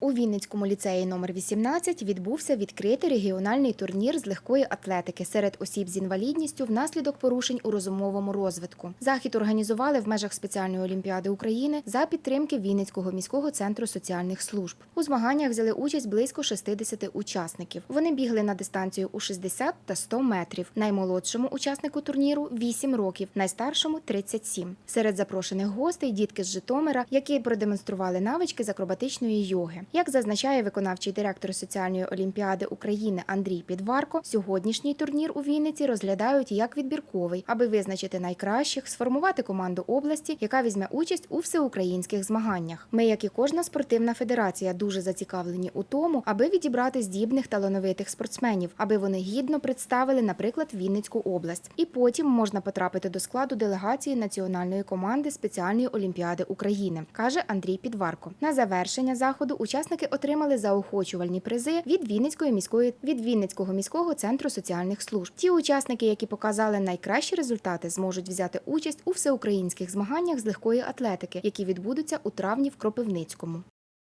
У Вінницькому ліцеї номер 18 відбувся відкритий регіональний турнір з легкої атлетики серед осіб з інвалідністю внаслідок порушень у розумовому розвитку. Захід організували в межах спеціальної олімпіади України за підтримки Вінницького міського центру соціальних служб. У змаганнях взяли участь близько 60 учасників. Вони бігли на дистанцію у 60 та 100 метрів. Наймолодшому учаснику турніру 8 років, найстаршому 37. Серед запрошених гостей дітки з Житомира, які продемонстрували навички з акробатичної йоги. Як зазначає виконавчий директор соціальної олімпіади України Андрій Підварко, сьогоднішній турнір у Вінниці розглядають як відбірковий, аби визначити найкращих, сформувати команду області, яка візьме участь у всеукраїнських змаганнях. Ми, як і кожна спортивна федерація, дуже зацікавлені у тому, аби відібрати здібних талановитих спортсменів, аби вони гідно представили, наприклад, Вінницьку область. І потім можна потрапити до складу делегації національної команди спеціальної олімпіади України, каже Андрій Підварко. На завершення заходу учасники отримали заохочувальні призи від Вінницької міської від Вінницького міського центру соціальних служб. Ті учасники, які показали найкращі результати, зможуть взяти участь у всеукраїнських змаганнях з легкої атлетики, які відбудуться у травні в Кропивницькому.